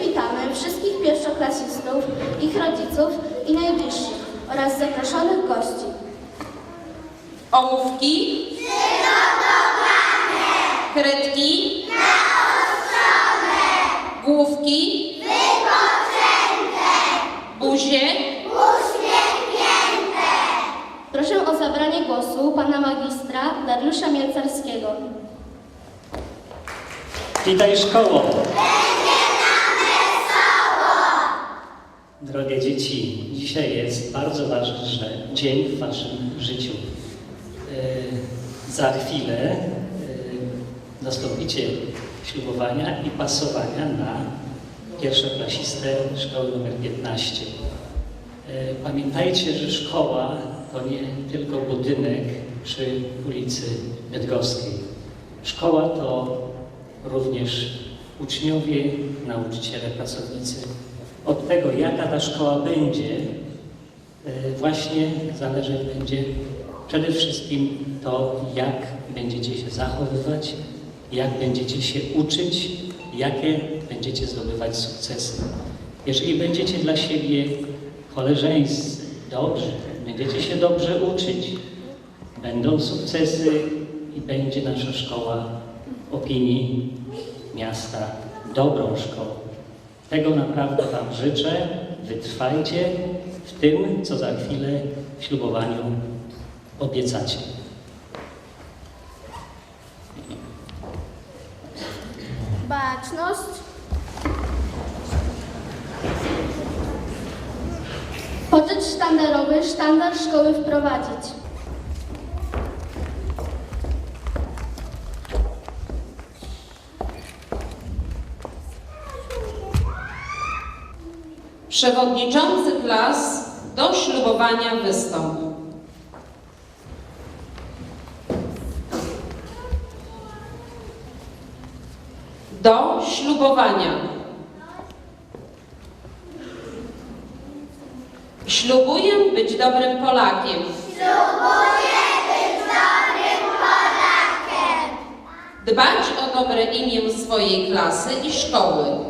Witamy wszystkich pierwszoklasistów, ich rodziców i najbliższych oraz zaproszonych gości. Ołówki. Kredki. Główki. Buzie. Proszę o zabranie głosu pana magistra Dariusza Mielcarskiego. Witaj szkoło! Drogie dzieci, dzisiaj jest bardzo ważny dzień w Waszym życiu. Yy, Za chwilę yy, nastąpicie ślubowania i pasowania na pierwszoklasistę szkoły nr 15. Yy, Pamiętajcie, że szkoła to nie tylko budynek przy ulicy Bydgoskiej. Szkoła to również uczniowie, nauczyciele, pracownicy. Od tego, jaka ta szkoła będzie, e, właśnie zależeć będzie przede wszystkim to, jak będziecie się zachowywać, jak będziecie się uczyć, jakie będziecie zdobywać sukcesy. Jeżeli będziecie dla siebie koleżeńscy, dobrzy, będziecie się dobrze uczyć, będą sukcesy i będzie nasza szkoła opinii miasta dobrą szkołą. Tego naprawdę Wam życzę. Wytrwajcie w tym, co za chwilę w ślubowaniu obiecacie. Baczność. Poczet sztandarowy sztandar szkoły wprowadzić. Przewodniczący klas do ślubowania wystąp. Do ślubowania. Ślubuję być dobrym Polakiem. Dbać o dobre imię swojej klasy i szkoły.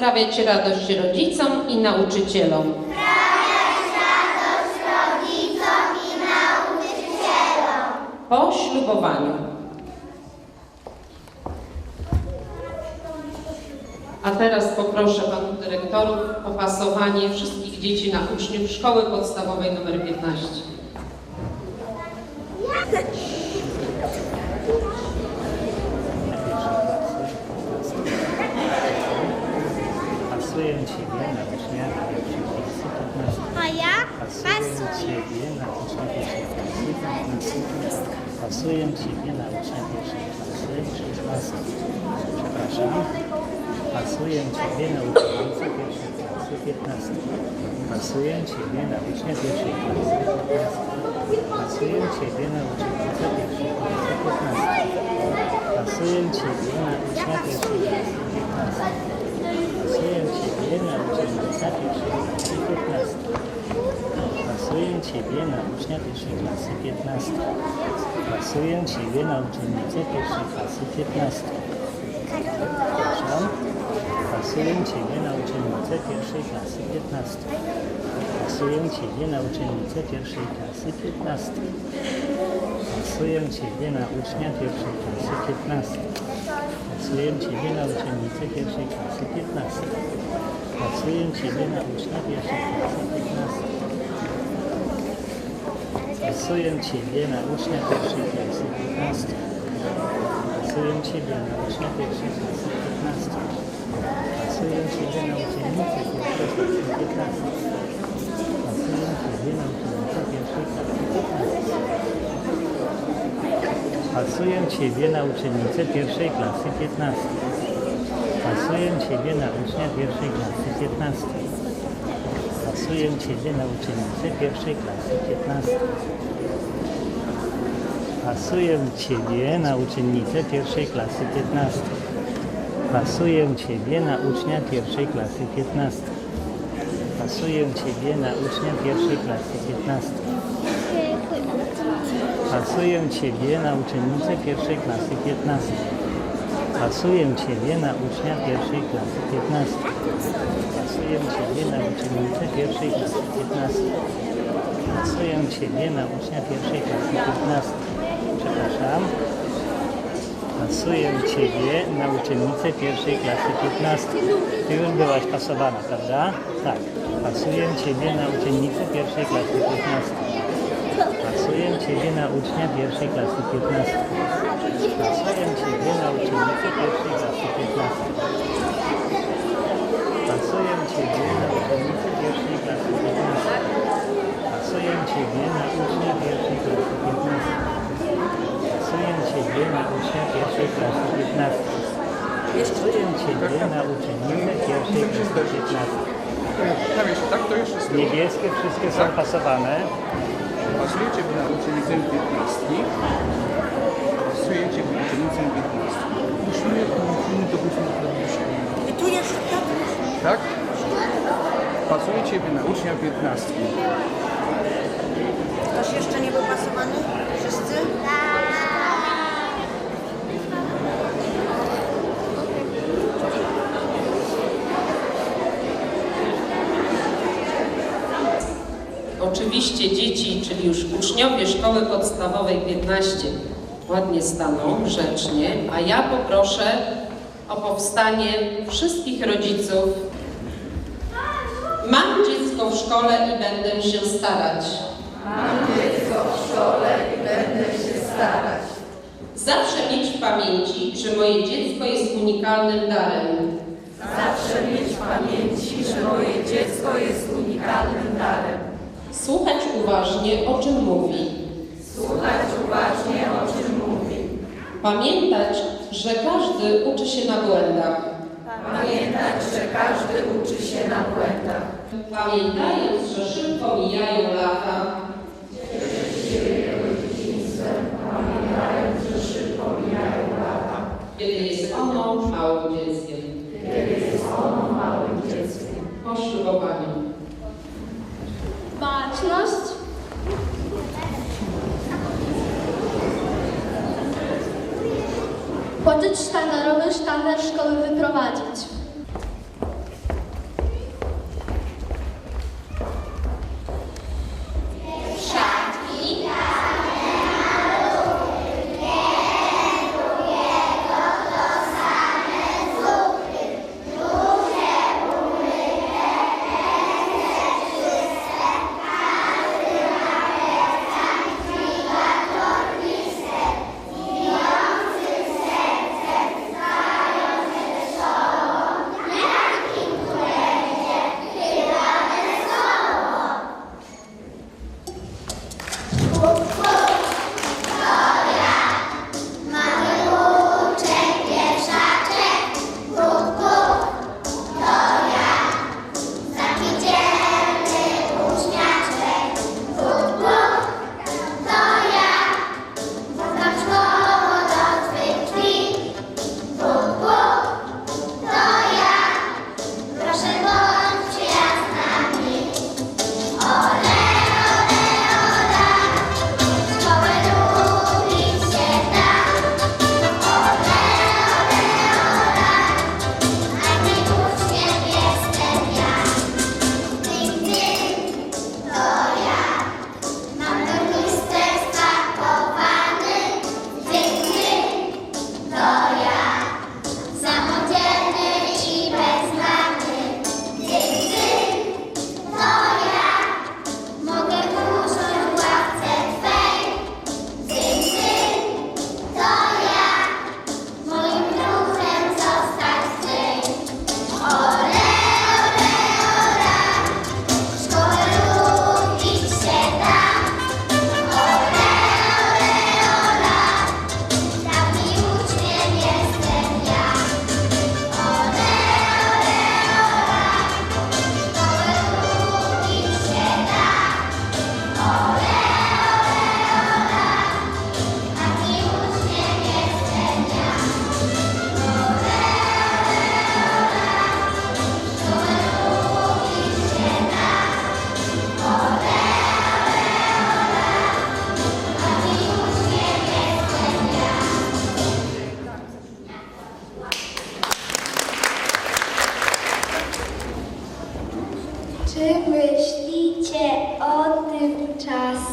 sprawiać radość rodzicom i nauczycielom. Po ślubowaniu. A teraz poproszę panów dyrektorów o pasowanie wszystkich dzieci na uczniów szkoły podstawowej nr 15. Pasuję Ciebie na ucznia pierwszej klasy 15. A ja Pasuję pasuję. Ciebie na ucznia pierwszej klasy 15. Pasuję Ciebie na ucznia pierwszej klasy 16. Przepraszam. Pasuję Ciebie na uczennicę pierwszej klasy 15. Pasuję Ciebie na ucznia pierwszej klasy 15. Pasuję Ciebie na uczennicę pierwszej klasy 15. Pasuję Ciebie na ucznia pierwszej klasy 15. Pasuję Ciebie na uczennica pierwszej klasy 15. Pasuję Ciebie na ucznia pierwszej klasy 15. Pasuję Ciebie na uczennicę pierwszej klasy 15. Przepraszam. Pasuję Ciebie na uczennicę pierwszej klasy 15. Pasuję Ciebie na uczennicę pierwszej klasy 15. Pasuję Ciebie na ucznia pierwszej klasy 15. Pasuję Ciebie na uczennicę pierwszej klasy 15. Pasuję Ciebie na ucznia pierwszej klasy 15. Pasuję Ciebie na ucznia pierwszej klasy 15. Pasuję Ciebie na ucznia pierwszej klasy 15. Pasuję Ciebie na uczennicę pierwszej klasy 15. Pasuję Ciebie na uczennicę pierwszej klasy 15. Pasuję Ciebie na uczennicę pierwszej klasy 15. Pasuję Ciebie na ucznia pierwszej klasy 15. Pasuję Ciebie na uczennicę pierwszej klasy 15. Pasuję Ciebie na uczennicę pierwszej klasy 15. Pasuję Ciebie na ucznia pierwszej klasy 15. Pasuję Ciebie na ucznia pierwszej klasy 15. Pasuję Ciebie na uczennicę pierwszej klasy 15. Pasuję Ciebie na ucznia pierwszej klasy 15. Pasuję Ciebie na uczennicę pierwszej klasy 15. Pasuję Ciebie na ucznia pierwszej klasy 15. Przepraszam. Pasuję Ciebie na uczennicę pierwszej klasy 15. Ty już byłaś pasowana, prawda? Tak. Pasuję Ciebie na uczennicę pierwszej klasy 15. Pasuję Ciebie na ucznia pierwszej klasy 15. Pasuję Ciebie na uczennicę pierwszej klasy 15. Pasuję Ciebie na uczennicę pierwszej klasy 15. Pasuję Ciebie na ucznia pierwszej klasy 15. Pasuję Ciebie na ucznia pierwszej klasy 15. Pasuję Ciebie na uczennicę pierwszej klasy 15. Tam jeszcze, tak? To jeszcze z tyłu. Niebieskie wszystkie są pasowane. Pasujecie na uczennicę 15. Pasujecie na uczennicę 15. Musimy, musimy to być I tu jeszcze tak. Tak? Pasujecie na ucznia 15. Ktoś jeszcze nie był pasowany? Wszyscy? Oczywiście dzieci, czyli już uczniowie szkoły podstawowej 15 ładnie staną, grzecznie, a ja poproszę o powstanie wszystkich rodziców. Mam dziecko w szkole i będę się starać. Mam dziecko w szkole i będę się starać. Zawsze mieć w pamięci, że moje dziecko jest unikalnym darem. Zawsze mieć w pamięci, że moje dziecko jest unikalnym darem. Słuchać uważnie, o czym mówi. Słuchać uważnie, o czym mówi. Pamiętać, że każdy uczy się na błędach. Pamiętać, że każdy uczy się na błędach. Pamiętając, że szybko mijają lata. Kiedy jest ono małym dzieckiem. Kiedy jest ono małym dzieckiem. Po ślubowaniu. Baczność. Płaczeć sztandarowy sztandar szkoły wyprowadzić.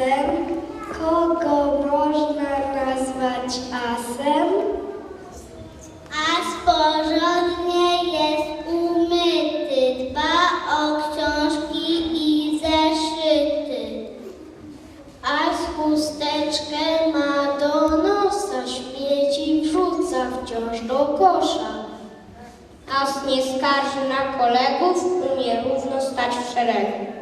Czasem, kogo można nazwać asem? As porządnie jest umyty, dba o książki i zeszyty. Aż chusteczkę ma do nosa, śmieci wrzuca wciąż do kosza. As nie skarży na kolegów, umie równo stać w szeregu.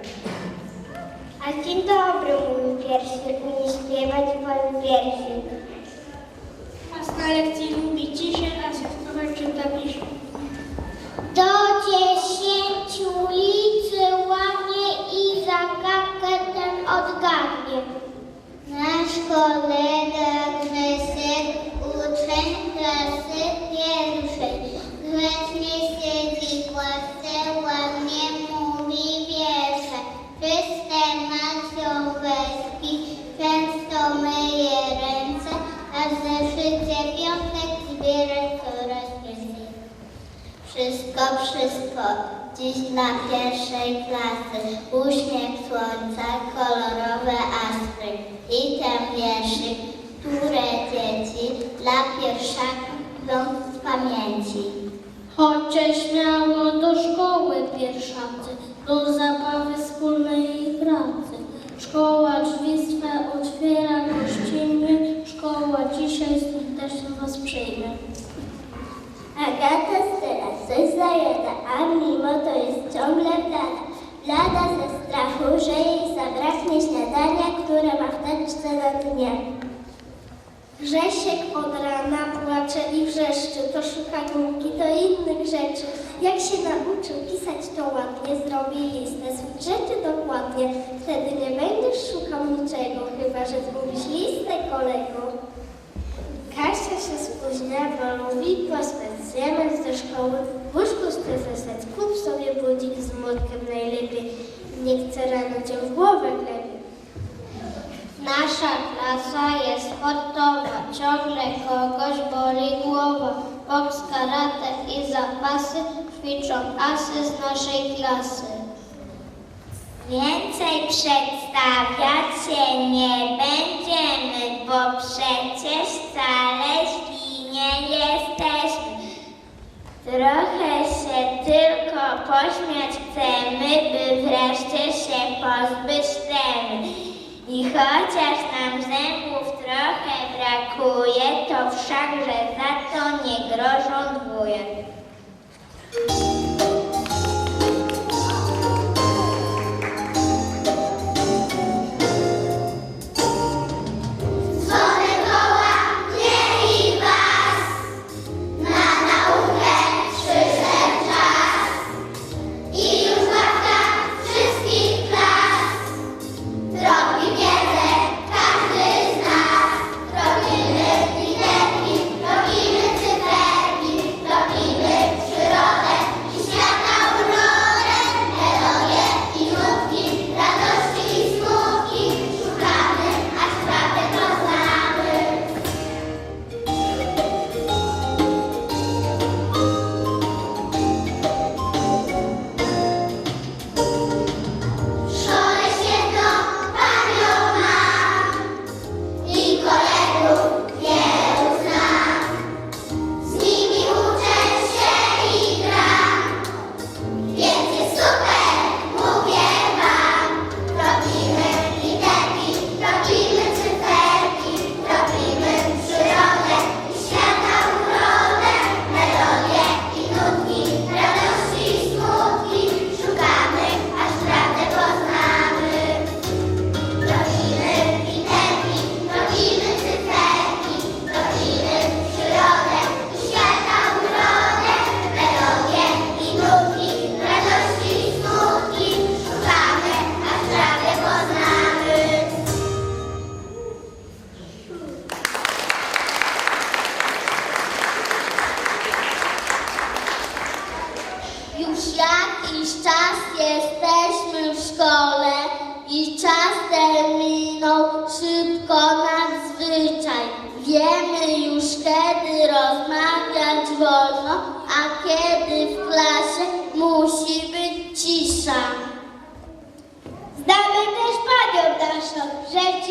A dzień dobry, mój персик, не склевать вам персик. Оставь любить тише kolorowe astry i ten wierszyk, które dzieci dla pierwszaków z pamięci. Chodźcie śmiało do szkoły pierwszacy, do zabawy wspólnej i pracy. Szkoła drzwi swe otwiera gościnnie, szkoła dzisiaj serdecznie was przyjmie. Agata styla, coś zajada, a mimo to jest ciągle blada. Blada ze strachu, że jej zabraknie śniadania, które ma w teczce na dnie. Grzesiek od rana płacze i wrzeszczy, to szuka gumki, to innych rzeczy. Jak się nauczył pisać to ładnie, zrobi listę swych rzeczy dokładnie. Wtedy nie będziesz szukał niczego, chyba że zgubisz listę kolego. Kasia się spóźnia, bo lubi pospać. Zjemy ze szkoły, w łóżku stryfesec. Kup sobie budzik z młotkiem najlepiej. Nie chce rano cię w głowę. Nasza klasa jest sportowa, ciągle kogoś boli głowa. Boks, karate i zapasy ćwiczą asy z naszej klasy. Więcej przedstawiać się nie będziemy, Trochę się tylko pośmiać chcemy, by wreszcie się pozbyć tremy. I chociaż nam zębów trochę brakuje, to wszakże za to nie grożą dwóje.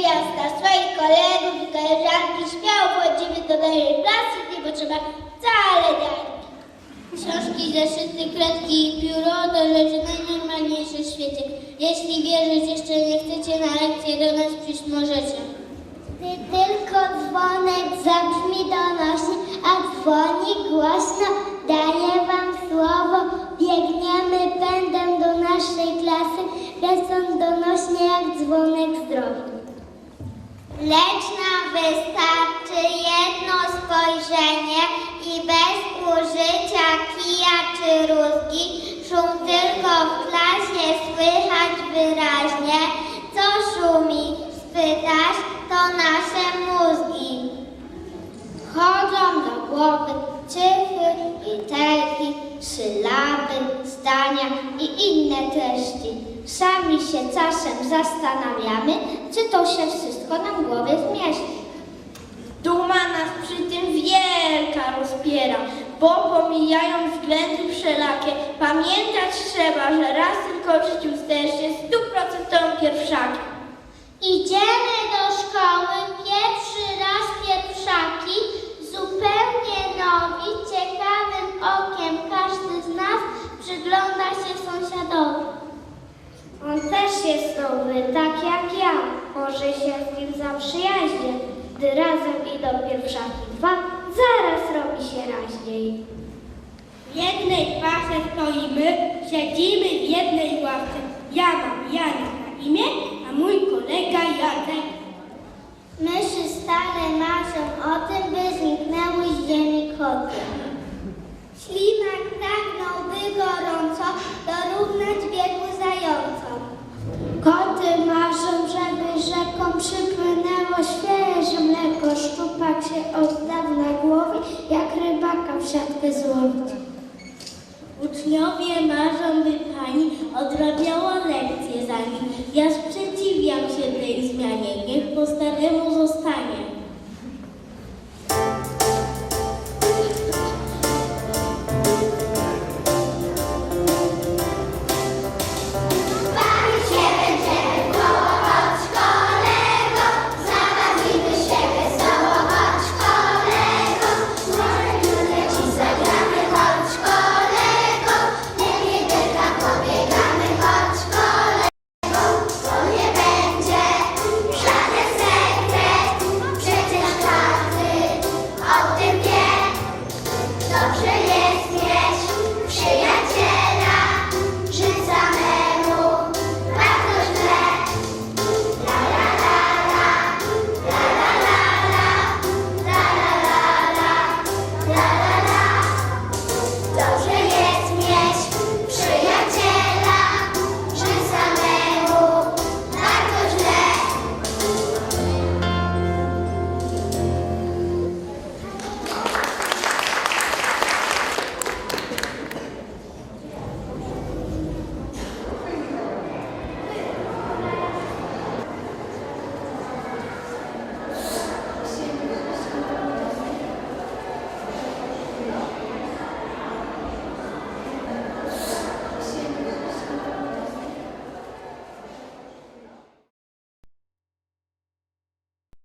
Jasna, swoich kolegów i koleżanki śmiało wchodzimy do naszej klasy, nie potrzeba wcale niańki. Książki, zeszyty, kredki i pióro to rzeczy najnormalniejsze w świecie. Jeśli wierzyć jeszcze nie chcecie, na lekcję do nas przyjść możecie. Gdy tylko dzwonek zabrzmi donośnie, a dzwoni głośno, daję wam słowo, biegniemy pędem do naszej klasy, lecąc donośnie jak dzwonek zdrowy. Lecz nam wystarczy jedno spojrzenie i bez użycia kija czy rózgi szum tylko w klasie słychać wyraźnie. Co szumi? Spytasz, to nasze mózgi. Chodzą do głowy cyfry, literki, sylaby, zdania i inne treści. Sami się czasem zastanawiamy, czy to się wszystko nam głowie zmieści. Duma nas przy tym wielka rozpiera, bo pomijając względy wszelakie, pamiętać trzeba, że raz tylko w życiu stajesz się stuprocentowym pierwszakiem. Idziemy do szkoły pierwszy raz pierwszaki, zupełnie nowi, ciekawym okiem każdy z nas przygląda się sąsiadowi. On też jest nowy, tak jak ja, może się z nim zaprzyjaźnię. Gdy razem idą pierwszaki dwa, zaraz robi się raźniej. W jednej parze stoimy, siedzimy w jednej ławce. Ja mam Jana na imię, a mój kolega Jacek. Myszy stale marzą o tym, by zniknęły z ziemi koty. Ślimak pragnąłby gorąco przypłynęło świeże mleko. Szczupak się od dawna głowi, jak rybaka w siatkę złowić. Uczniowie marzą, by pani odrabiała lekcje za nim. Ja sprzeciwiam się tej zmianie, niech po staremu zostanie.